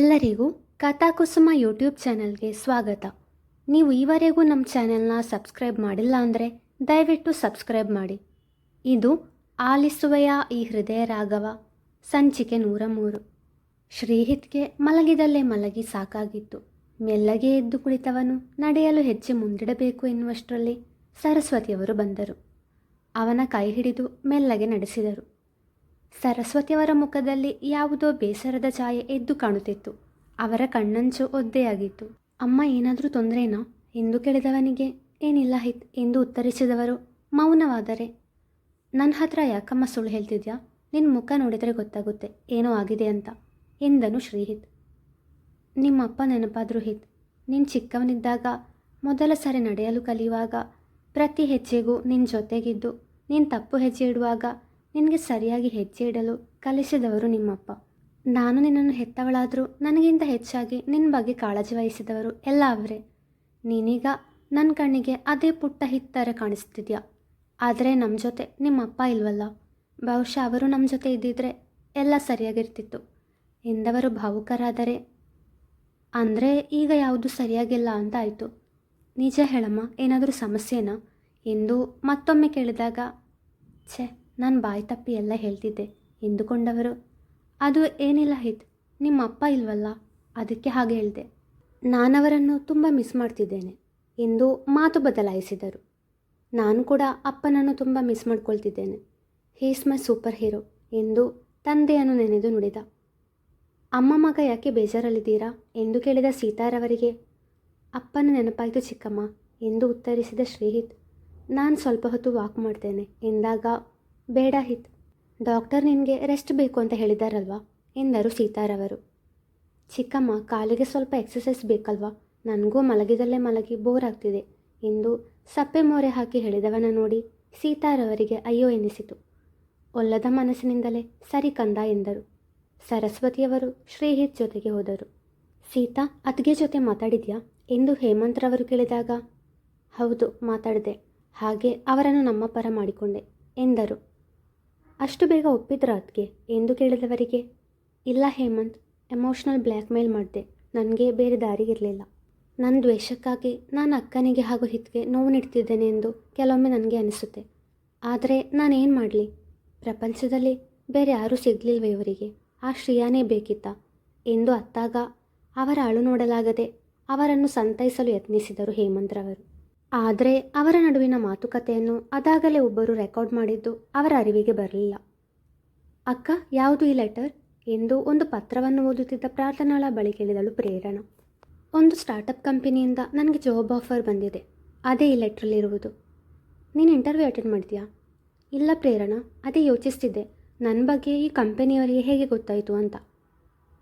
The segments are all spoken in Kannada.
ಎಲ್ಲರಿಗೂ ಕಥಾಕುಸುಮ ಯೂಟ್ಯೂಬ್ ಚಾನಲ್ಗೆ ಸ್ವಾಗತ. ನೀವು ಈವರೆಗೂ ನಮ್ಮ ಚಾನೆಲ್ನ ಸಬ್ಸ್ಕ್ರೈಬ್ ಮಾಡಿಲ್ಲ ಅಂದರೆ ದಯವಿಟ್ಟು ಸಬ್ಸ್ಕ್ರೈಬ್ ಮಾಡಿ. ಇದು ಆಲಿಸುವೆಯ ಈ ಹೃದಯ ರಾಘವ, ಸಂಚಿಕೆ ನೂರ ಮೂರು. ಶ್ರೀಹಿತ್ಗೆ ಮಲಗಿದಲ್ಲೇ ಮಲಗಿ ಸಾಕಾಗಿತ್ತು. ಮೆಲ್ಲಗೆ ಎದ್ದು ಕುಳಿತವನು ನಡೆಯಲು ಹೆಜ್ಜೆ ಮುಂದಿಡಬೇಕು ಎನ್ನುವಷ್ಟರಲ್ಲಿ ಸರಸ್ವತಿಯವರು ಬಂದರು. ಅವನ ಕೈ ಹಿಡಿದು ಮೆಲ್ಲಗೆ ನಡೆಸಿದರು. ಸರಸ್ವತಿಯವರ ಮುಖದಲ್ಲಿ ಯಾವುದೋ ಬೇಸರದ ಛಾಯೆ ಎದ್ದು ಕಾಣುತ್ತಿತ್ತು. ಅವರ ಕಣ್ಣಂಚು ಒದ್ದೆಯಾಗಿತ್ತು. ಅಮ್ಮ, ಏನಾದರೂ ತೊಂದರೆನೋ? ಎಂದು ಕೇಳಿದವನಿಗೆ, ಏನಿಲ್ಲ ಹಿತ್, ಎಂದು ಉತ್ತರಿಸಿದವರು ಮೌನವಾದರೆ. ನನ್ನ ಹತ್ರ ಯಾಕಮ್ಮ ಸುಳ್ಳು ಹೇಳ್ತಿದ್ಯಾ? ನಿನ್ನ ಮುಖ ನೋಡಿದರೆ ಗೊತ್ತಾಗುತ್ತೆ, ಏನೋ ಆಗಿದೆ ಅಂತ, ಎಂದನು ಶ್ರೀಹಿತ್. ನಿಮ್ಮಪ್ಪ ನೆನಪಾದರೂ ಹಿತ್, ನೀನು ಚಿಕ್ಕವನಿದ್ದಾಗ ಮೊದಲ ಸಾರಿ ನಡೆಯಲು ಕಲಿಯುವಾಗ ಪ್ರತಿ ಹೆಜ್ಜೆಗೂ ನಿನ್ನ ಜೊತೆಗಿದ್ದು, ನೀನು ತಪ್ಪು ಹೆಜ್ಜೆ ಇಡುವಾಗ ನಿನಗೆ ಸರಿಯಾಗಿ ಹೆಜ್ಜೆ ಇಡಲು ಕಲಿಸಿದವರು ನಿಮ್ಮಪ್ಪ. ನಾನು ನಿನ್ನನ್ನು ಹೆತ್ತವಳಾದರೂ ನನಗಿಂತ ಹೆಚ್ಚಾಗಿ ನಿನ್ನ ಬಗ್ಗೆ ಕಾಳಜಿ ವಹಿಸಿದವರು ಎಲ್ಲ ಅವರೇ. ನೀನೀಗ ನನ್ನ ಕಣ್ಣಿಗೆ ಅದೇ ಪುಟ್ಟ ಹಿತ್ತರ ಕಾಣಿಸ್ತಿದ್ಯಾ? ಆದರೆ ನಮ್ಮ ಜೊತೆ ನಿಮ್ಮಪ್ಪ ಇಲ್ವಲ್ಲ? ಬಹುಶಃ ಅವರು ನಮ್ಮ ಜೊತೆ ಇದ್ದಿದ್ರೆ ಎಲ್ಲ ಸರಿಯಾಗಿರ್ತಿತ್ತು. ಎಂದವರು ಭಾವುಕರಾದರೆ? ಅಂದರೆ ಈಗ ಯಾವುದು ಸರಿಯಾಗಿಲ್ಲ ಅಂತ ಆಯಿತು. ನಿಜ ಹೇಳಮ್ಮ, ಏನಾದರೂ ಸಮಸ್ಯೆನಾ? ಎಂದು ಮತ್ತೊಮ್ಮೆ ಕೇಳಿದಾಗ, ಛೆ ನಾನು ಬಾಯಿ ತಪ್ಪಿ ಎಲ್ಲ ಹೇಳ್ತಿದ್ದೆ. ಎಂದುಕೊಂಡವರು, ಅದು ಏನಿಲ್ಲ ಹಿತ್ ನಿಮ್ಮ ಅಪ್ಪ ಇಲ್ವಲ್ಲ? ಅದಕ್ಕೆ ಹಾಗೆ ಹೇಳಿದೆ. ನಾನವರನ್ನು ತುಂಬ ಮಿಸ್ ಮಾಡ್ತಿದ್ದೇನೆ, ಎಂದು ಮಾತು ಬದಲಾಯಿಸಿದರು. ನಾನು ಕೂಡ ಅಪ್ಪನನ್ನು ತುಂಬ ಮಿಸ್ ಮಾಡ್ಕೊಳ್ತಿದ್ದೇನೆ. ಹೀಸ್ ಮೈ ಸೂಪರ್ ಹೀರೋ ಎಂದು ತಂದೆಯನ್ನು ನೆನೆದು ನುಡಿದ. ಅಮ್ಮ ಮಗ ಯಾಕೆ ಬೇಜಾರಲ್ಲಿದ್ದೀರಾ? ಎಂದು ಕೇಳಿದ ಸೀತಾರವರಿಗೆ, ಅಪ್ಪನ ನೆನಪಾಯಿತು ಚಿಕ್ಕಮ್ಮ, ಎಂದು ಉತ್ತರಿಸಿದ ಶ್ರೀಹಿತ್, ನಾನು ಸ್ವಲ್ಪ ಹೊತ್ತು ವಾಕ್ ಮಾಡ್ತೇನೆ, ಎಂದಾಗ ಬೇಡ ಹಿತ್. ಡಾಕ್ಟರ್ ನಿನಗೆ ರೆಸ್ಟ್ ಬೇಕು ಅಂತ ಹೇಳಿದಾರಲ್ವಾ? ಎಂದರು ಸೀತಾರವರು. ಚಿಕ್ಕಮ್ಮ, ಕಾಲಿಗೆ ಸ್ವಲ್ಪ ಎಕ್ಸಸೈಸ್ ಬೇಕಲ್ವಾ? ನನಗೂ ಮಲಗಿದಲ್ಲೇ ಮಲಗಿ ಬೋರ್ ಆಗ್ತಿದೆ. ಎಂದು ಸಪ್ಪೆ ಮೋರೆ ಹಾಕಿ ಹೇಳಿದವನ ನೋಡಿ ಸೀತಾರವರಿಗೆ ಅಯ್ಯೋ ಎನಿಸಿತು. ಒಲ್ಲದ ಮನಸ್ಸಿನಿಂದಲೇ ಸರಿ ಕಂದ ಎಂದರು. ಸರಸ್ವತಿಯವರು ಶ್ರೀಹಿತ್ ಜೊತೆಗೆ ಹೋದರು. ಸೀತಾ ಅತ್ಗೆ ಜೊತೆ ಮಾತಾಡಿದ್ಯಾ? ಎಂದು ಹೇಮಂತ್ರವರು ಕೇಳಿದಾಗ, ಹೌದು, ಮಾತಾಡಿದೆ. ಹಾಗೆ ಅವರನ್ನು ನಮ್ಮ ಪರ ಮಾಡಿಕೊಂಡೆ ಎಂದರು. ಅಷ್ಟು ಬೇಗ ಒಪ್ಪಿದ್ರ ಅದಕ್ಕೆ ಎಂದು ಕೇಳಿದವರಿಗೆ, ಇಲ್ಲ ಹೇಮಂತ್ ಎಮೋಷ್ನಲ್ ಬ್ಲ್ಯಾಕ್ಮೇಲ್ ಮಾಡಿದೆ. ನನಗೆ ಬೇರೆ ದಾರಿ ಇರಲಿಲ್ಲ. ನನ್ನ ದ್ವೇಷಕ್ಕಾಗಿ ನಾನು ಅಕ್ಕನಿಗೆ ಹಾಗೂ ಹಿತ್ಗೆ ನೋವು ನೀಡ್ತಿದ್ದೇನೆ ಎಂದು ಕೆಲವೊಮ್ಮೆ ನನಗೆ ಅನಿಸುತ್ತೆ. ಆದರೆ ನಾನೇನು ಮಾಡಲಿ? ಪ್ರಪಂಚದಲ್ಲಿ ಬೇರೆ ಯಾರೂ ಸಿಗಲಿಲ್ವ ಇವರಿಗೆ? ಆ ಶ್ರೀಯಾನೇ ಬೇಕಿತ್ತ? ಎಂದು ಅತ್ತಾಗ, ಅವರ ಅಳು ನೋಡಲಾಗದೆ ಅವರನ್ನು ಸಂತೈಸಲು ಯತ್ನಿಸಿದರು ಹೇಮಂತ್ರವರು. ಆದರೆ ಅವರ ನಡುವಿನ ಮಾತುಕತೆಯನ್ನು ಅದಾಗಲೇ ಒಬ್ಬರು ರೆಕಾರ್ಡ್ ಮಾಡಿದ್ದು ಅವರ ಅರಿವಿಗೆ ಬರಲಿಲ್ಲ. ಅಕ್ಕ, ಯಾವುದು ಈ ಲೆಟರ್? ಎಂದು ಒಂದು ಪತ್ರವನ್ನು ಓದುತ್ತಿದ್ದ ಪ್ರಾರ್ಥನಾಳ ಬಳಿ ಕೇಳಿದಳು ಪ್ರೇರಣ. ಒಂದು ಸ್ಟಾರ್ಟಪ್ ಕಂಪನಿಯಿಂದ ನನಗೆ ಜಾಬ್ ಆಫರ್ ಬಂದಿದೆ. ಅದೇ ಈ ಲೆಟ್ರಲ್ಲಿರುವುದು. ನೀನು ಇಂಟರ್ವ್ಯೂ ಅಟೆಂಡ್ ಮಾಡ್ತೀಯಾ? ಇಲ್ಲ ಪ್ರೇರಣ, ಅದೇ ಯೋಚಿಸ್ತಿದ್ದೆ. ನನ್ನ ಬಗ್ಗೆ ಈ ಕಂಪನಿಯವರಿಗೆ ಹೇಗೆ ಗೊತ್ತಾಯಿತು ಅಂತ.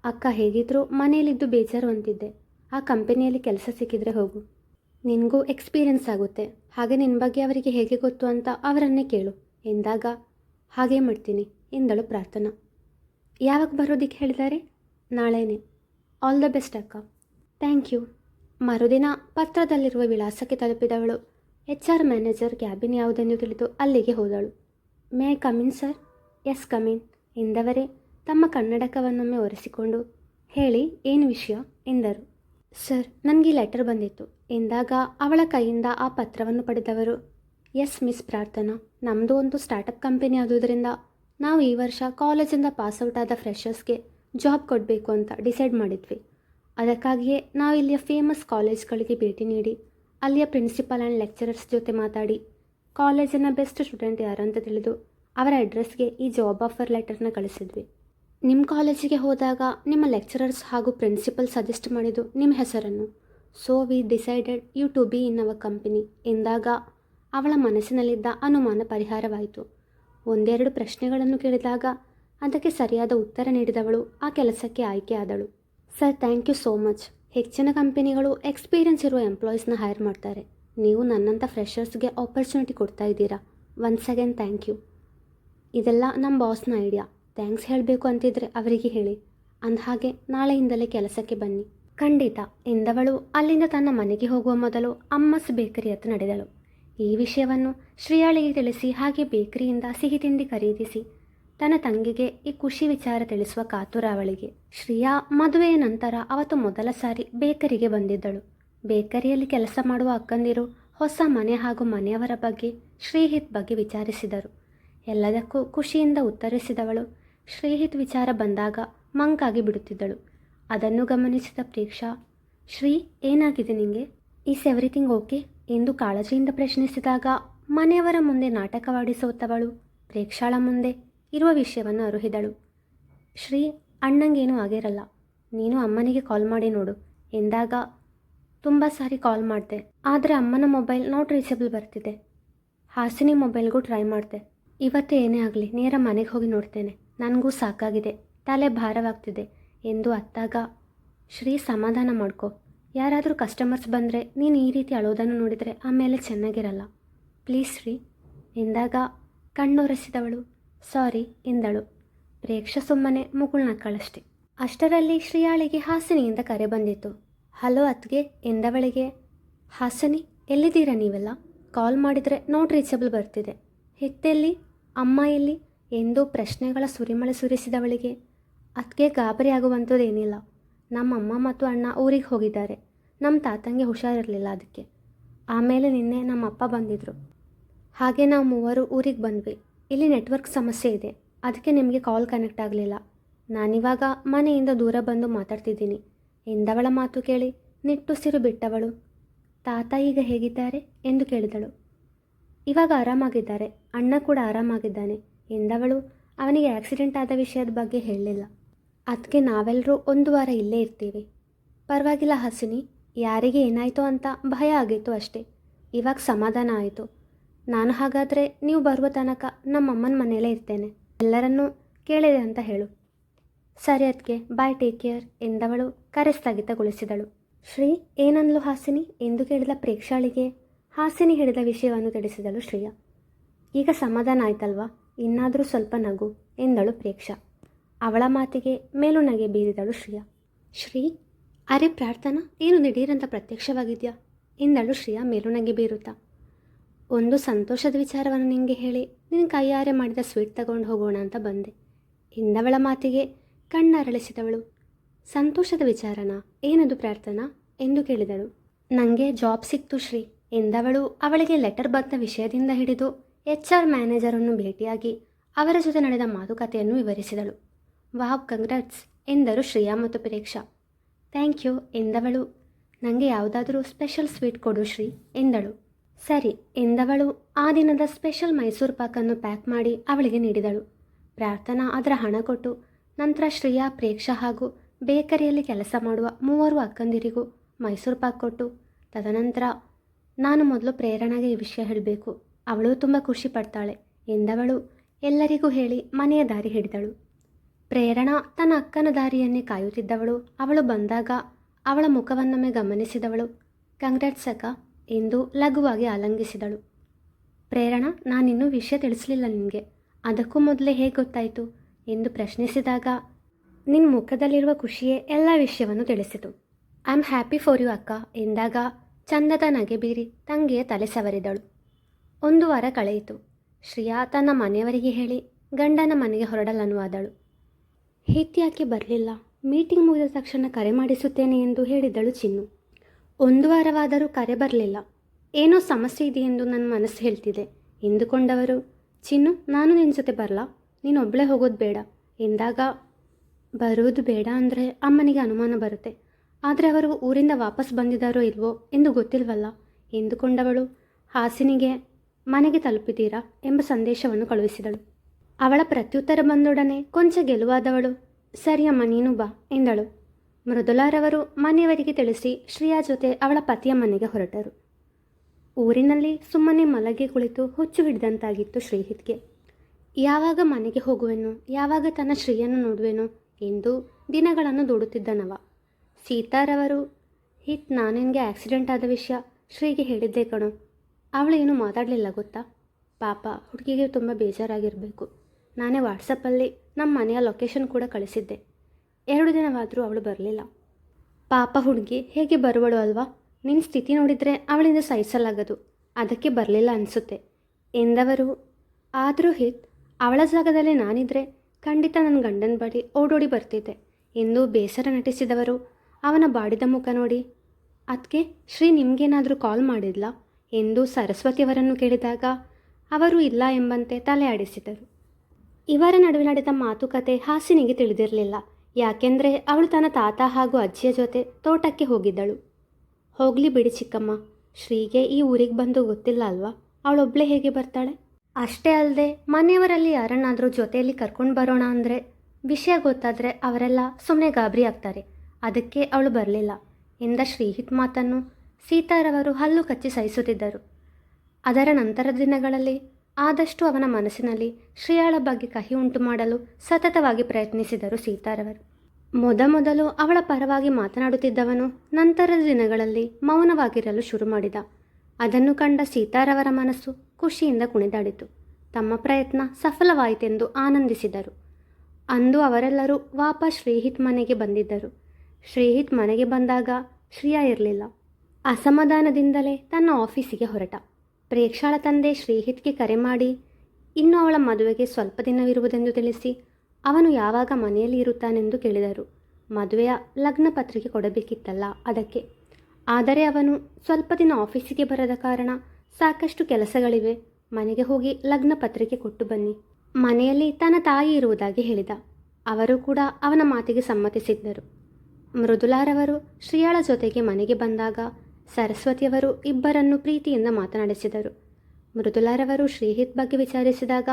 ಅಕ್ಕ ಹೇಗಿದ್ದರೂ ಮನೆಯಲ್ಲಿದ್ದು ಬೇಜಾರು ಅಂತಿದ್ದೆ. ಆ ಕಂಪನಿಯಲ್ಲಿ ಕೆಲಸ ಸಿಕ್ಕಿದ್ರೆ ಹೋಗು. ನಿನಗೂ ಎಕ್ಸ್ಪೀರಿಯನ್ಸ್ ಆಗುತ್ತೆ. ಹಾಗೆ ನಿನ್ನ ಬಗ್ಗೆ ಅವರಿಗೆ ಹೇಗೆ ಗೊತ್ತು ಅಂತ ಅವರನ್ನೇ ಕೇಳು. ಎಂದಾಗ, ಹಾಗೇ ಮಾಡ್ತೀನಿ, ಎಂದಳು ಪ್ರಾರ್ಥನಾ. ಯಾವಾಗ ಬರೋದಕ್ಕೆ ಹೇಳಿದ್ದಾರೆ ನಾಳೆನೇ. ಆಲ್ ದ ಬೆಸ್ಟ್ ಅಕ್ಕ. ಥ್ಯಾಂಕ್ ಯು ಮರುದಿನ ಪತ್ರದಲ್ಲಿರುವ ವಿಳಾಸಕ್ಕೆ ತಲುಪಿದವಳು. ಎಚ್ ಆರ್ ಮ್ಯಾನೇಜರ್ ಕ್ಯಾಬಿನ್ ಯಾವುದೆಂದು ತಿಳಿದು ಅಲ್ಲಿಗೆ ಹೋದಳು. May come in sir yes come in ಎಂದವರೇ ತಮ್ಮ ಕನ್ನಡಕವನ್ನೊಮ್ಮೆ ಒರೆಸಿಕೊಂಡು. ಹೇಳಿ, ಏನು ವಿಷಯ? ಎಂದರು. ಸರ್ ನನಗೆ ಲೆಟರ್ ಬಂದಿತ್ತು. ಎಂದಾಗ ಅವಳ ಕೈಯಿಂದ ಆ ಪತ್ರವನ್ನು ಪಡೆದವರು. ಎಸ್, ಮಿಸ್ ಪ್ರಾರ್ಥನಾ ನಮ್ಮದು ಒಂದು ಸ್ಟಾರ್ಟಪ್ ಕಂಪನಿ ಆದುದರಿಂದ ನಾವು ಈ ವರ್ಷ ಕಾಲೇಜಿಂದ ಪಾಸ್ಔಟ್ ಆದ ಫ್ರೆಷರ್ಸ್ಗೆ ಜಾಬ್ ಕೊಡಬೇಕು ಅಂತ ಡಿಸೈಡ್ ಮಾಡಿದ್ವಿ. ಅದಕ್ಕಾಗಿಯೇ ನಾವು ಇಲ್ಲಿಯ ಫೇಮಸ್ ಕಾಲೇಜ್ಗಳಿಗೆ ಭೇಟಿ ನೀಡಿ, ಅಲ್ಲಿಯ ಪ್ರಿನ್ಸಿಪಲ್ ಆ್ಯಂಡ್ ಲೆಕ್ಚರರ್ಸ್ ಜೊತೆ ಮಾತಾಡಿ, ಕಾಲೇಜಿನ ಬೆಸ್ಟ್ ಸ್ಟೂಡೆಂಟ್ ಯಾರು ಅಂತ ತಿಳಿದು ಅವರ ಅಡ್ರೆಸ್ಗೆ ಈ ಜಾಬ್ ಆಫರ್ ಲೆಟರ್ನ ಕಳಿಸಿದ್ವಿ. ನಿಮ್ಮ ಕಾಲೇಜಿಗೆ ಹೋದಾಗ ನಿಮ್ಮ ಲೆಕ್ಚರರ್ಸ್ ಹಾಗೂ ಪ್ರಿನ್ಸಿಪಲ್ ಸಜೆಸ್ಟ್ ಮಾಡಿದ್ದು ನಿಮ್ಮ ಹೆಸರನ್ನು. So we decided you to be in our company ಎಂದಾಗ ಅವಳ ಮನಸ್ಸಿನಲ್ಲಿದ್ದ ಅನುಮಾನ ಪರಿಹಾರವಾಯಿತು. ಒಂದೆರಡು ಪ್ರಶ್ನೆಗಳನ್ನು ಕೇಳಿದಾಗ ಅದಕ್ಕೆ ಸರಿಯಾದ ಉತ್ತರ ನೀಡಿದವಳು ಆ ಕೆಲಸಕ್ಕೆ ಆಯ್ಕೆಯಾದಳು sir thank you so much ಹೆಚ್ಚಿನ ಕಂಪನಿಗಳು ಎಕ್ಸ್ಪೀರಿಯನ್ಸ್ ಇರುವ ಎಂಪ್ಲಾಯೀಸ್ನ ಹೈರ್ ಮಾಡ್ತಾರೆ. ನೀವು ನನ್ನಂಥ ಫ್ರೆಷರ್ಸ್ಗೆ ಆಪರ್ಚುನಿಟಿ ಕೊಡ್ತಾ ಇದ್ದೀರಾ. ಒನ್ಸ್ ಅಗೇನ್ ಥ್ಯಾಂಕ್ ಯು ಇದೆಲ್ಲ ನಮ್ಮ ಬಾಸ್ನ ಐಡಿಯಾ ಥ್ಯಾಂಕ್ಸ್ ಹೇಳಬೇಕು ಅಂತಿದ್ರೆ ಅವರಿಗೆ ಹೇಳಿ. ಅಂದಹಾಗೆ ನಾಳೆಯಿಂದಲೇ ಕೆಲಸಕ್ಕೆ ಬನ್ನಿ. ಖಂಡಿತ, ಎಂದವಳು ಅಲ್ಲಿಂದ ತನ್ನ ಮನೆಗೆ ಹೋಗುವ ಮೊದಲು ಅಮ್ಮಸ್ ಬೇಕರಿ ಹತ್ರ ನಡೆದಳು. ಈ ವಿಷಯವನ್ನು ಶ್ರೀಯಾಳಿಗೆ ತಿಳಿಸಿ ಹಾಗೆ ಬೇಕರಿಯಿಂದ ಸಿಹಿ ತಿಂಡಿ ಖರೀದಿಸಿ ತನ್ನ ತಂಗಿಗೆ ಈ ಖುಷಿ ವಿಚಾರ ತಿಳಿಸುವ ಕಾತುರ ಅವಳಿಗೆ. ಶ್ರೀಯಾ ಮದುವೆಯ ನಂತರ ಅವತ್ತು ಮೊದಲ ಸಾರಿ ಬೇಕರಿಗೆ ಬಂದಿದ್ದಳು. ಬೇಕರಿಯಲ್ಲಿ ಕೆಲಸ ಮಾಡುವ ಅಕ್ಕಂದಿರು ಹೊಸ ಮನೆ ಹಾಗೂ ಮನೆಯವರ ಬಗ್ಗೆ ಶ್ರೀಹಿತ್ ಬಗ್ಗೆ ವಿಚಾರಿಸಿದರು. ಎಲ್ಲದಕ್ಕೂ ಖುಷಿಯಿಂದ ಉತ್ತರಿಸಿದವಳು, ಶ್ರೀಹಿತ್ ವಿಚಾರ ಬಂದಾಗ ಮಂಕಾಗಿ ಬಿಡುತ್ತಿದ್ದಳು. ಅದನ್ನು ಗಮನಿಸಿದ ಪ್ರೇಕ್ಷಾ, ಶ್ರೀ, ಏನಾಗಿದೆ ನಿಮಗೆ ಈಸ್ ಎವ್ರಿಥಿಂಗ್ ಓಕೆ? ಎಂದು ಕಾಳಜಿಯಿಂದ ಪ್ರಶ್ನಿಸಿದಾಗ ಮನೆಯವರ ಮುಂದೆ ನಾಟಕವಾಡಿಸುತ್ತವಳು ಪ್ರೇಕ್ಷಾಳ ಮುಂದೆ ಇರುವ ವಿಷಯವನ್ನು ಅರುಹಿದಳು. ಶ್ರೀ, ಅಣ್ಣಂಗೇನೂ ಆಗಿರಲ್ಲ. ನೀನು ಅಮ್ಮನಿಗೆ ಕಾಲ್ ಮಾಡಿ ನೋಡು. ಎಂದಾಗ, ತುಂಬ ಸಾರಿ ಕಾಲ್ ಮಾಡಿದೆ. ಆದರೆ ಅಮ್ಮನ ಮೊಬೈಲ್ ನಾಟ್ ರೀಚಬಲ್ ಬರ್ತಿದೆ. ಹಾಸಿನಿ ಮೊಬೈಲ್ಗೂ ಟ್ರೈ ಮಾಡಿದೆ. ಇವತ್ತೇ ಏನೇ ಆಗಲಿ ನೇರ ಮನೆಗೆ ಹೋಗಿ ನೋಡ್ತೇನೆ. ನನಗೂ ಸಾಕಾಗಿದೆ. ತಲೆ ಭಾರವಾಗ್ತಿದೆ. ಎಂದು ಅತ್ತಾಗ, ಶ್ರೀ, ಸಮಾಧಾನ ಮಾಡ್ಕೊ. ಯಾರಾದರೂ ಕಸ್ಟಮರ್ಸ್ ಬಂದರೆ ನೀನು ಈ ರೀತಿ ಅಳೋದನ್ನು ನೋಡಿದರೆ ಆಮೇಲೆ ಚೆನ್ನಾಗಿರಲ್ಲ. ಪ್ಲೀಸ್ ಶ್ರೀ, ಎಂದಾಗ ಕಣ್ಣೊರೆಸಿದವಳು. ಸಾರಿ, ಎಂದಳು. ಪ್ರೇಕ್ಷ ಸುಮ್ಮನೆ ಮುಗುಳ್ನಕ್ಕಳಷ್ಟೆ ಅಷ್ಟರಲ್ಲಿ ಶ್ರೀಯಾಳಿಗೆ ಹಾಸನಿಯಿಂದ ಕರೆ ಬಂದಿತ್ತು. ಹಲೋ ಅತ್ಗೆ ಎಂದವಳಿಗೆ. ಹಾಸನಿ, ಎಲ್ಲಿದ್ದೀರಾ ನೀವೆಲ್ಲ? ಕಾಲ್ ಮಾಡಿದರೆ ನೋಟ್ ರೀಚಬಲ್ ಬರ್ತಿದೆ. ಹೆತ್ತೆಲ್ಲಿ, ಅಮ್ಮ ಎಲ್ಲಿ? ಎಂದು ಪ್ರಶ್ನೆಗಳ ಸುರಿಮಳೆ ಸುರಿಸಿದವಳಿಗೆ. ಅದಕ್ಕೆ ಗಾಬರಿ ಆಗುವಂಥದ್ದೇನಿಲ್ಲ ನಮ್ಮ ಅಮ್ಮ ಮತ್ತು ಅಣ್ಣ ಊರಿಗೆ ಹೋಗಿದ್ದಾರೆ. ನಮ್ಮ ತಾತಂಗೆ ಹುಷಾರಿರಲಿಲ್ಲ ಅದಕ್ಕೆ ಆಮೇಲೆ ನಿನ್ನೆ ನಮ್ಮ ಅಪ್ಪ ಬಂದಿದ್ದರು ಹಾಗೆ ನಾವು ಮೂವರು ಊರಿಗೆ ಬಂದ್ವಿ. ಇಲ್ಲಿ ನೆಟ್ವರ್ಕ್ ಸಮಸ್ಯೆ ಇದೆ. ಅದಕ್ಕೆ ನಿಮಗೆ ಕಾಲ್ ಕನೆಕ್ಟ್ ಆಗಲಿಲ್ಲ. ನಾನಿವಾಗ ಮನೆಯಿಂದ ದೂರ ಬಂದು ಮಾತಾಡ್ತಿದ್ದೀನಿ. ಎಂದವಳ ಮಾತು ಕೇಳಿ ನಿಟ್ಟುಸಿರು ಬಿಟ್ಟವಳು. ತಾತ ಈಗ ಹೇಗಿದ್ದಾರೆ ಎಂದು ಕೇಳಿದಳು. ಇವಾಗ ಆರಾಮಾಗಿದ್ದಾರೆ. ಅಣ್ಣ ಕೂಡ ಆರಾಮಾಗಿದ್ದಾನೆ. ಎಂದವಳು ಅವನಿಗೆ ಆಕ್ಸಿಡೆಂಟ್ ಆದ ವಿಷಯದ ಬಗ್ಗೆ ಹೇಳಲಿಲ್ಲ. ಅದಕ್ಕೆ ನಾವೆಲ್ಲರೂ ಒಂದು ವಾರ ಇಲ್ಲೇ ಇರ್ತೀವಿ. ಪರವಾಗಿಲ್ಲ ಹಸಿನಿ, ಯಾರಿಗೆ ಏನಾಯಿತು ಅಂತ ಭಯ ಆಗಿತ್ತು ಅಷ್ಟೇ. ಇವಾಗ ಸಮಾಧಾನ ಆಯಿತು. ನಾನು ಹಾಗಾದರೆ ನೀವು ಬರುವ ತನಕ ನಮ್ಮಮ್ಮನ ಮನೆಯಲ್ಲೇ ಇರ್ತೇನೆ. ಎಲ್ಲರನ್ನೂ ಕೇಳಿದೆ ಅಂತ ಹೇಳು. ಸರಿ ಅದಕ್ಕೆ ಬಾಯ್ ಟೇಕ್ ಕೇರ್ ಎಂದವಳು ಕರೆ ಸ್ಥಗಿತಗೊಳಿಸಿದಳು ಶ್ರೀ, ಏನನ್ಲು ಹಾಸಿನಿ? ಎಂದು ಕೇಳಿದ ಪ್ರೇಕ್ಷಾಳಿಗೆ ಹಾಸಿನಿ ಹೇಳಿದ ವಿಷಯವನ್ನು ತಿಳಿಸಿದಳು ಶ್ರೀಯ. ಈಗ ಸಮಾಧಾನ ಆಯ್ತಲ್ವಾ? ಇನ್ನಾದರೂ ಸ್ವಲ್ಪ ನಗು, ಎಂದಳು ಪ್ರೇಕ್ಷಾ. ಅವಳ ಮಾತಿಗೆ ಮೇಲುನಗೆ ಬೀರಿದಳು ಶ್ರೀಯಾ. ಶ್ರೀ, ಅರೆ ಪ್ರಾರ್ಥನಾ ಏನು ದಿಢೀರಂತ ಪ್ರತ್ಯಕ್ಷವಾಗಿದೆಯಾ? ಎಂದಳು ಶ್ರೀಯಾ ಮೇಲುನಗೆ ಬೀರುತ್ತಾ. ಒಂದು ಸಂತೋಷದ ವಿಚಾರವನ್ನು ನಿನಗೆ ಹೇಳಿ, ನಿನ್ನ ಕೈಯಾರೆ ಮಾಡಿದ ಸ್ವೀಟ್ ತಗೊಂಡು ಹೋಗೋಣ ಅಂತ ಬಂದೆ. ಎಂದವಳ ಮಾತಿಗೆ ಕಣ್ಣರಳಿಸಿದವಳು. ಸಂತೋಷದ ವಿಚಾರನ? ಏನದು ಪ್ರಾರ್ಥನಾ? ಎಂದು ಕೇಳಿದಳು. ನನಗೆ ಜಾಬ್ ಸಿಕ್ತು ಶ್ರೀ. ಎಂದವಳು ಅವಳಿಗೆ ಲೆಟರ್ ಬಂದ ವಿಷಯದಿಂದ ಹಿಡಿದು ಎಚ್ ಆರ್ ಮ್ಯಾನೇಜರನ್ನು ಭೇಟಿಯಾಗಿ ಅವರ ಜೊತೆ ನಡೆದ ಮಾತುಕತೆಯನ್ನು ವಿವರಿಸಿದಳು. ವಾವ್ ಕಂಗ್ರಾಟ್ಸ್ ಎಂದರು ಶ್ರೇಯಾ ಮತ್ತು ಪ್ರೇಕ್ಷಾ. Thank you, ಎಂದವಳು. ನನಗೆ ಯಾವುದಾದರೂ ಸ್ಪೆಷಲ್ ಸ್ವೀಟ್ ಕೊಡು ಶ್ರೀ, ಎಂದಳು. ಸರಿ, ಎಂದವಳು. ಆ ದಿನದ ಸ್ಪೆಷಲ್ ಮೈಸೂರು ಪಾಕನ್ನು ಪ್ಯಾಕ್ ಮಾಡಿ ಅವಳಿಗೆ ನೀಡಿದಳು. ಪ್ರಾರ್ಥನಾ ಅದರ ಹಣ ಕೊಟ್ಟು, ನಂತರ ಶ್ರೇಯಾ, ಪ್ರೇಕ್ಷಾ ಹಾಗೂ ಬೇಕರಿಯಲ್ಲಿ ಕೆಲಸ ಮಾಡುವ ಮೂವರು ಅಕ್ಕಂದಿರಿಗೂ ಮೈಸೂರು ಪಾಕ್ ಕೊಟ್ಟು, ತದನಂತರ ನಾನು ಮೊದಲು ಪ್ರೇರಣೆಗೆ ಈ ವಿಷಯ ಹೇಳಬೇಕು. ಅವಳು ತುಂಬ ಖುಷಿ ಪಡ್ತಾಳೆ, ಎಂದವಳು. ಎಲ್ಲರಿಗೂ ಹೇಳಿ ಮನೆಯ ದಾರಿ ಹಿಡಿದಳು. ಪ್ರೇರಣಾ ತನ್ನ ಅಕ್ಕನ ದಾರಿಯನ್ನೇ ಕಾಯುತ್ತಿದ್ದವಳು. ಅವಳು ಬಂದಾಗ ಅವಳ ಮುಖವನ್ನೊಮ್ಮೆ ಗಮನಿಸಿದವಳು. ಕಂಗ್ರಾಟ್ಸ್ ಅಕ್ಕ ಎಂದು ಲಘುವಾಗಿ ಆಲಂಗಿಸಿದಳು. ಪ್ರೇರಣಾ, ನಾನಿನ್ನೂ ವಿಷಯ ತಿಳಿಸಲಿಲ್ಲ ನಿನಗೆ. ಅದಕ್ಕೂ ಮೊದಲೇ ಹೇಗೆ ಗೊತ್ತಾಯಿತು? ಎಂದು ಪ್ರಶ್ನಿಸಿದಾಗ ನಿನ್ನ ಮುಖದಲ್ಲಿರುವ ಖುಷಿಯೇ ಎಲ್ಲ ವಿಷಯವನ್ನು ತಿಳಿಸಿತು. I am happy for you ಅಕ್ಕ, ಎಂದಾಗ ಚಂದದ ನಗೆ ಬೀರಿ ತಂಗಿಯ ತಲೆ ಸವರಿದಳು. ಒಂದು ವಾರ ಕಳೆಯಿತು. ಶ್ರೀಯಾ ತನ್ನ ಮನೆಯವರಿಗೆ ಹೇಳಿ ಗಂಡನ ಮನೆಗೆ ಹೊರಡಲನುವಾದಳು ಯಾಕೆ ಬರಲಿಲ್ಲ. ಮೀಟಿಂಗ್ ಮುಗಿದ ತಕ್ಷಣ ಕರೆ ಮಾಡಿಸುತ್ತೇನೆ ಎಂದು ಹೇಳಿದಳು ಚಿನ್ನು. ಒಂದು ವಾರವಾದರೂ ಕರೆ ಬರಲಿಲ್ಲ. ಏನೋ ಸಮಸ್ಯೆ ಇದೆ ಎಂದು ನನ್ನ ಮನಸ್ಸು ಹೇಳ್ತಿದೆ. ಎಂದುಕೊಂಡವರು, ಚಿನ್ನು, ನಾನು ನಿನ್ನ ಜೊತೆ ಬರಲಾ? ನೀನು ಒಬ್ಬಳೇ ಹೋಗೋದು ಬೇಡ. ಎಂದಾಗ, ಬರುವುದು ಬೇಡ ಅಂದರೆ ಅಮ್ಮನಿಗೆ ಅನುಮಾನ ಬರುತ್ತೆ. ಆದರೆ ಅವರು ಊರಿಂದ ವಾಪಸ್ ಬಂದಿದ್ದಾರೋ ಇಲ್ವೋ ಎಂದು ಗೊತ್ತಿಲ್ವಲ್ಲ. ಎಂದುಕೊಂಡವಳು, ಹಾಸಿನಿಗೆ ಮನೆಗೆ ತಲುಪಿದ್ದೀರಾ ಎಂಬ ಸಂದೇಶವನ್ನು ಕಳುಹಿಸಿದಳು. ಅವಳ ಪ್ರತ್ಯುತ್ತರ ಬಂದೊಡನೆ ಕೊಂಚ ಗೆಲುವಾದವಳು. ಸರಿಯಮ್ಮ ನೀನು ಬಾ, ಎಂದಳು. ಮೃದುಲಾರವರು ಮನೆಯವರಿಗೆ ತಿಳಿಸಿ ಶ್ರೀಯಾ ಜೊತೆ ಅವಳ ಪತಿಯ ಮನೆಗೆ ಹೊರಟರು. ಊರಿನಲ್ಲಿ ಸುಮ್ಮನೆ ಮಲಗಿ ಕುಳಿತು ಹುಚ್ಚು ಹಿಡಿದಂತಾಗಿತ್ತು ಶ್ರೀಹಿತ್ಗೆ. ಯಾವಾಗ ಮನೆಗೆ ಹೋಗುವೆನು, ಯಾವಾಗ ತನ್ನ ಶ್ರೀಯನ್ನು ನೋಡುವೆನು ಎಂದು ದಿನಗಳನ್ನು ದೂಡುತ್ತಿದ್ದನವ. ಸೀತಾರವರು, ಹಿತ್ ನಾನೇನಿಗೆ ಆಕ್ಸಿಡೆಂಟ್ ಆದ ವಿಷಯ ಶ್ರೀಗೆ ಹೇಳಿದ್ದೆ ಕಣು. ಅವಳು ಏನು ಮಾತಾಡಲಿಲ್ಲ ಗೊತ್ತಾ? ಪಾಪ, ಹುಡುಗಿಗೆ ತುಂಬ ಬೇಜಾರಾಗಿರಬೇಕು. ನಾನೇ ವಾಟ್ಸಪ್ಪಲ್ಲಿ ನಮ್ಮ ಮನೆಯ ಲೊಕೇಶನ್ ಕೂಡ ಕಳಿಸಿದ್ದೆ. ಎರಡು ದಿನವಾದರೂ ಅವಳು ಬರಲಿಲ್ಲ. ಪಾಪ ಹುಡುಗಿ ಹೇಗೆ ಬರುವಳು ಅಲ್ವಾ? ನಿನ್ನ ಸ್ಥಿತಿ ನೋಡಿದರೆ ಅವಳಿಂದ ಸಹಿಸಲಾಗದು. ಅದಕ್ಕೆ ಬರಲಿಲ್ಲ ಅನಿಸುತ್ತೆ. ಎಂದವರು? ಆದರೂ ಹಿತ್ ಅವಳ ಜಾಗದಲ್ಲಿ ನಾನಿದ್ರೆ ಖಂಡಿತ ನನ್ನ ಗಂಡನ ಬಳಿ ಓಡೋಡಿ ಬರ್ತಿದ್ದೆ. ಎಂದು ಬೇಸರ ನಟಿಸಿದವರು, ಅವನ ಬಾಡಿದ ಮುಖ ನೋಡಿ ಅದಕ್ಕೆ ಶ್ರೀ ನಿಮಗೇನಾದರೂ ಕಾಲ್ ಮಾಡಿದ್ಲಾ? ಎಂದು ಸರಸ್ವತಿಯವರನ್ನು ಕೇಳಿದಾಗ, ಅವರು ಇಲ್ಲ ಎಂಬಂತೆ ತಲೆ ಆಡಿಸಿದರು. ಇವರ ನಡುವೆ ನಡೆದ ಮಾತುಕತೆ ಹಾಸಿನಿಗೆ ತಿಳಿದಿರಲಿಲ್ಲ. ಯಾಕೆಂದರೆ ಅವಳು ತನ್ನ ತಾತ ಹಾಗೂ ಅಜ್ಜಿಯ ಜೊತೆ ತೋಟಕ್ಕೆ ಹೋಗಿದ್ದಳು. ಹೋಗಲಿ ಬಿಡಿ ಚಿಕ್ಕಮ್ಮ, ಶ್ರೀಗೆ ಈ ಊರಿಗೆ ಬಂದು ಗೊತ್ತಿಲ್ಲ ಅಲ್ವಾ? ಅವಳೊಬ್ಳೆ ಹೇಗೆ ಬರ್ತಾಳೆ? ಅಷ್ಟೇ ಅಲ್ಲದೆ ಮನೆಯವರಲ್ಲಿ ಯಾರನ್ನಾದರೂ ಜೊತೆಯಲ್ಲಿ ಕರ್ಕೊಂಡು ಬರೋಣ ಅಂದರೆ ವಿಷಯ ಗೊತ್ತಾದರೆ ಅವರೆಲ್ಲ ಸುಮ್ಮನೆ ಗಾಬರಿ ಆಗ್ತಾರೆ. ಅದಕ್ಕೆ ಅವಳು ಬರಲಿಲ್ಲ. ಎಂದ ಶ್ರೀಹಿತ್ ಮಾತನ್ನು ಸೀತಾರವರು ಹಲ್ಲು ಕಚ್ಚಿ ಸಹಿಸುತ್ತಿದ್ದರು. ಅದರ ನಂತರದ ದಿನಗಳಲ್ಲಿ ಆದಷ್ಟು ಅವನ ಮನಸ್ಸಿನಲ್ಲಿ ಶ್ರೀಯಾಳ ಬಗ್ಗೆ ಕಹಿ ಉಂಟು ಮಾಡಲು ಸತತವಾಗಿ ಪ್ರಯತ್ನಿಸಿದರು ಸೀತಾರವರು. ಮೊದಮೊದಲು ಅವಳ ಪರವಾಗಿ ಮಾತನಾಡುತ್ತಿದ್ದವನು ನಂತರದ ದಿನಗಳಲ್ಲಿ ಮೌನವಾಗಿರಲು ಶುರು ಮಾಡಿದ. ಅದನ್ನು ಕಂಡ ಸೀತಾರವರ ಮನಸ್ಸು ಖುಷಿಯಿಂದ ಕುಣಿದಾಡಿತು. ತಮ್ಮ ಪ್ರಯತ್ನ ಸಫಲವಾಯಿತೆಂದು ಆನಂದಿಸಿದರು. ಅಂದು ಅವರೆಲ್ಲರೂ ವಾಪಸ್ ಶ್ರೀಹಿತ್ ಮನೆಗೆ ಬಂದಿದ್ದರು. ಶ್ರೀಹಿತ್ ಮನೆಗೆ ಬಂದಾಗ ಶ್ರೀಯಾ ಇರಲಿಲ್ಲ. ಅಸಮಾಧಾನದಿಂದಲೇ ತನ್ನ ಆಫೀಸಿಗೆ ಹೊರಟ. ಪ್ರೇಕ್ಷಾಳ ತಂದೆ ಶ್ರೀಹಿತ್ಗೆ ಕರೆ ಮಾಡಿ, ಇನ್ನು ಅವಳ ಮದುವೆಗೆ ಸ್ವಲ್ಪ ದಿನವಿರುವುದೆಂದು ತಿಳಿಸಿ, ಅವನು ಯಾವಾಗ ಮನೆಯಲ್ಲಿ ಇರುತ್ತಾನೆಂದು ಕೇಳಿದರು. ಮದುವೆಯ ಲಗ್ನ ಪತ್ರಿಕೆ ಕೊಡಬೇಕಿತ್ತಲ್ಲ ಅದಕ್ಕೆ. ಆದರೆ ಅವನು ಸ್ವಲ್ಪ ದಿನ ಆಫೀಸಿಗೆ ಬರದ ಕಾರಣ ಸಾಕಷ್ಟು ಕೆಲಸಗಳಿವೆ. ಮನೆಗೆ ಹೋಗಿ ಲಗ್ನ ಪತ್ರಿಕೆ ಕೊಟ್ಟು ಬನ್ನಿ. ಮನೆಯಲ್ಲಿ ತನ್ನ ತಾಯಿ ಇರುವುದಾಗಿ ಹೇಳಿದ. ಅವರು ಕೂಡ ಅವನ ಮಾತಿಗೆ ಸಮ್ಮತಿಸಿದ್ದರು. ಮೃದುಲಾರವರು ಶ್ರೀಯಾಳ ಜೊತೆಗೆ ಮನೆಗೆ ಬಂದಾಗ ಸರಸ್ವತಿಯವರು ಇಬ್ಬರನ್ನು ಪ್ರೀತಿಯಿಂದ ಮಾತನಾಡಿಸಿದರು. ಮೃದುಲಾರವರು ಶ್ರೀಹಿತ್ ಬಗ್ಗೆ ವಿಚಾರಿಸಿದಾಗ,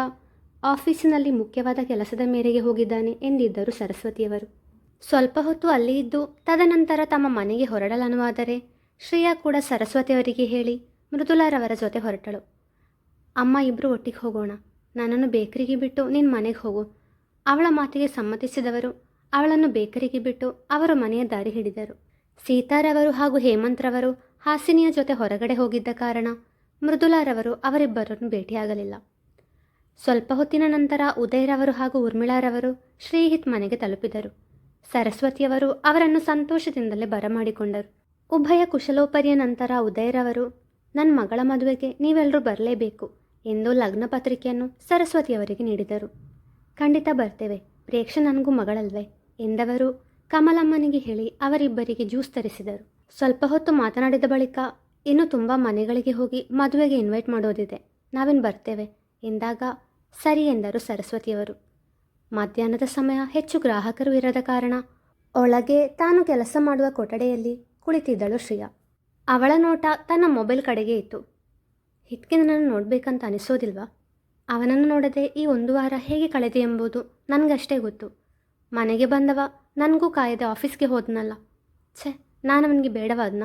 ಆಫೀಸಿನಲ್ಲಿ ಮುಖ್ಯವಾದ ಕೆಲಸದ ಮೇರೆಗೆ ಹೋಗಿದ್ದಾನೆ ಎಂದಿದ್ದರು ಸರಸ್ವತಿಯವರು. ಸ್ವಲ್ಪ ಹೊತ್ತು ಅಲ್ಲಿ ಇದ್ದು, ತದನಂತರ ತಮ್ಮ ಮನೆಗೆ ಹೊರಡಲನುವಾದರೆ, ಶ್ರೇಯಾ ಕೂಡ ಸರಸ್ವತಿಯವರಿಗೆ ಹೇಳಿ ಮೃದುಲಾರವರ ಜೊತೆ ಹೊರಟಳು. ಅಮ್ಮ ಇಬ್ಬರು ಒಟ್ಟಿಗೆ ಹೋಗೋಣ. ನನ್ನನ್ನು ಬೇಕರಿಗೆ ಬಿಟ್ಟು ನಿನ್ನ ಮನೆಗೆ ಹೋಗು. ಅವಳ ಮಾತಿಗೆ ಸಮ್ಮತಿಸಿದವರು ಅವಳನ್ನು ಬೇಕರಿಗೆ ಬಿಟ್ಟು ಅವರ ಮನೆಯ ದಾರಿ ಹಿಡಿದರು. ಸೀತಾರವರು ಹಾಗೂ ಹೇಮಂತ್ರವರು ಹಾಸಿನಿಯ ಜೊತೆ ಹೊರಗಡೆ ಹೋಗಿದ್ದ ಕಾರಣ ಮೃದುಲಾರವರು ಅವರಿಬ್ಬರನ್ನು ಭೇಟಿಯಾಗಲಿಲ್ಲ. ಸ್ವಲ್ಪ ಹೊತ್ತಿನ ನಂತರ ಉದಯರವರು ಹಾಗೂ ಉರ್ಮಿಳಾರವರು ಶ್ರೀಹಿತ್ ಮನೆಗೆ ತಲುಪಿದರು. ಸರಸ್ವತಿಯವರು ಅವರನ್ನು ಸಂತೋಷದಿಂದಲೇ ಬರಮಾಡಿಕೊಂಡರು. ಉಭಯ ಕುಶಲೋಪರಿಯ ನಂತರ ಉದಯರವರು ನನ್ನ ಮಗಳ ಮದುವೆಗೆ ನೀವೆಲ್ಲರೂ ಬರಲೇಬೇಕು ಎಂದು ಲಗ್ನ ಪತ್ರಿಕೆಯನ್ನು ಸರಸ್ವತಿಯವರಿಗೆ ನೀಡಿದರು. ಖಂಡಿತ ಬರ್ತೇವೆ. ಪ್ರೇಕ್ಷ ನನಗೂ ಮಗಳಲ್ವೇ ಎಂದವರು ಕಮಲಮ್ಮನಿಗೆ ಹೇಳಿ ಅವರಿಬ್ಬರಿಗೆ ಜ್ಯೂಸ್ ತರಿಸಿದರು. ಸ್ವಲ್ಪ ಹೊತ್ತು ಮಾತನಾಡಿದ ಬಳಿಕ ಇನ್ನೂ ತುಂಬ ಮನೆಗಳಿಗೆ ಹೋಗಿ ಮದುವೆಗೆ ಇನ್ವೈಟ್ ಮಾಡೋದಿದೆ. ನಾವೇನು ಬರ್ತೇವೆ? ಎಂದಾಗ, ಸರಿ ಎಂದರು ಸರಸ್ವತಿಯವರು. ಮಧ್ಯಾಹ್ನದ ಸಮಯ ಹೆಚ್ಚು ಗ್ರಾಹಕರು ಇರದ ಕಾರಣ ಒಳಗೆ ತಾನು ಕೆಲಸ ಮಾಡುವ ಕೊಠಡಿಯಲ್ಲಿ ಕುಳಿತಿದ್ದಳು ಶ್ರಿಯಾ. ಅವಳ ನೋಟ ತನ್ನ ಮೊಬೈಲ್ ಕಡೆಗೆ ಇತ್ತು. ಹಿತ್ಕೆ ನಾನು ನೋಡಬೇಕಂತ ಅನಿಸೋದಿಲ್ವಾ? ಅವನನ್ನು ನೋಡದೆ ಈ ಒಂದು ವಾರ ಹೇಗೆ ಕಳೆದೆ ಎಂಬುದು ನನಗಷ್ಟೇ ಗೊತ್ತು. ಮನೆಗೆ ಬಂದವ ನನಗೂ ಕಾಯದೆ ಆಫೀಸ್ಗೆ ಹೋದ್ನಲ್ಲ. ಛೆ ನಾನು ಅವನಿಗೆ ಬೇಡವಾದ್ನ?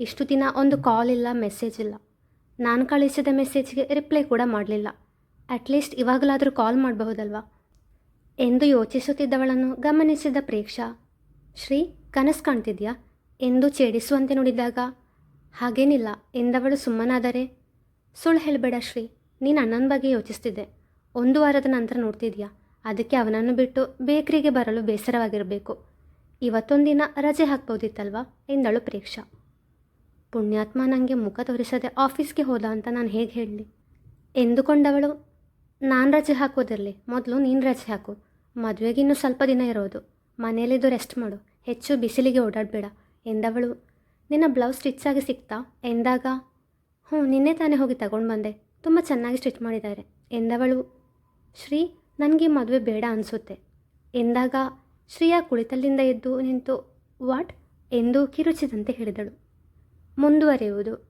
ಇಷ್ಟು ದಿನ ಒಂದು ಕಾಲ್ ಇಲ್ಲ ಮೆಸೇಜ್ ಇಲ್ಲ. ನಾನು ಕಳಿಸಿದ ಮೆಸೇಜ್ಗೆ ರಿಪ್ಲೈ ಕೂಡ ಮಾಡಲಿಲ್ಲ. ಅಟ್ಲೀಸ್ಟ್ ಇವಾಗಲಾದರೂ ಕಾಲ್ ಮಾಡಬಹುದಲ್ವಾ? ಎಂದು ಯೋಚಿಸುತ್ತಿದ್ದವಳನ್ನು ಗಮನಿಸಿದ ಪ್ರೇಕ್ಷಾ, ಶ್ರೀ, ಕನಸು ಕಾಣ್ತಿದ್ಯಾ? ಎಂದು ಛೇಡಿಸುವಂತೆ ನೋಡಿದಾಗ, ಹಾಗೇನಿಲ್ಲ, ಎಂದವಳು ಸುಮ್ಮನಾದರೆ? ಸುಳ್ಳು ಹೇಳಬೇಡ ಶ್ರೀ, ನೀನು ಅಣ್ಣನ ಬಗ್ಗೆ ಯೋಚಿಸ್ತಿದ್ದೆ. ಒಂದು ವಾರದ ನಂತರ ನೋಡ್ತಿದ್ಯಾ? ಅದಕ್ಕೆ ಅವನನ್ನು ಬಿಟ್ಟು ಬೇಕ್ರಿಗೆ ಬರಲು ಬೇಸರವಾಗಿರಬೇಕು. ಇವತ್ತೊಂದಿನ ರಜೆ ಹಾಕ್ಬೋದಿತ್ತಲ್ವಾ? ಎಂದಳು ಪ್ರೇಕ್ಷಾ. ಪುಣ್ಯಾತ್ಮ ನನಗೆ ಮುಖ ತೋರಿಸದೆ ಆಫೀಸ್ಗೆ ಹೋದ ಅಂತ ನಾನು ಹೇಗೆ ಹೇಳಲಿ? ಎಂದುಕೊಂಡವಳು, ನಾನು ರಜೆ ಹಾಕೋದಿರಲಿ. ಮೊದಲು ನೀನು ರಜೆ ಹಾಕು. ಮದುವೆಗೆ ಇನ್ನೂ ಸ್ವಲ್ಪ ದಿನ ಇರೋದು. ಮನೆಯಲ್ಲಿದ್ದು ರೆಸ್ಟ್ ಮಾಡು. ಹೆಚ್ಚು ಬಿಸಿಲಿಗೆ ಓಡಾಡಬೇಡ, ಎಂದವಳು. ನಿನ್ನ ಬ್ಲೌಸ್ ಸ್ಟಿಚ್ಚಾಗಿ ಸಿಕ್ತಾ? ಎಂದಾಗ, ಹ್ಞೂ, ನಿನ್ನೆ ತಾನೇ ಹೋಗಿ ತಗೊಂಡು ಬಂದೆ ತುಂಬ ಚೆನ್ನಾಗಿ ಸ್ಟಿಚ್ ಮಾಡಿದ್ದಾರೆ, ಎಂದವಳು. ಶ್ರೀ ನನಗೆ ಮದುವೆ ಬೇಡ ಅನಿಸುತ್ತೆ. ಎಂದಾಗ ಶ್ರೇಯಾ ಕುಳಿತಲ್ಲಿಂದ ಎದ್ದು ನಿಂತು ವಾಟ್? ಎಂದು ಕಿರುಚಿದಂತೆ ಹೇಳಿದಳು. ಮುಂದುವರಿಯುವುದು.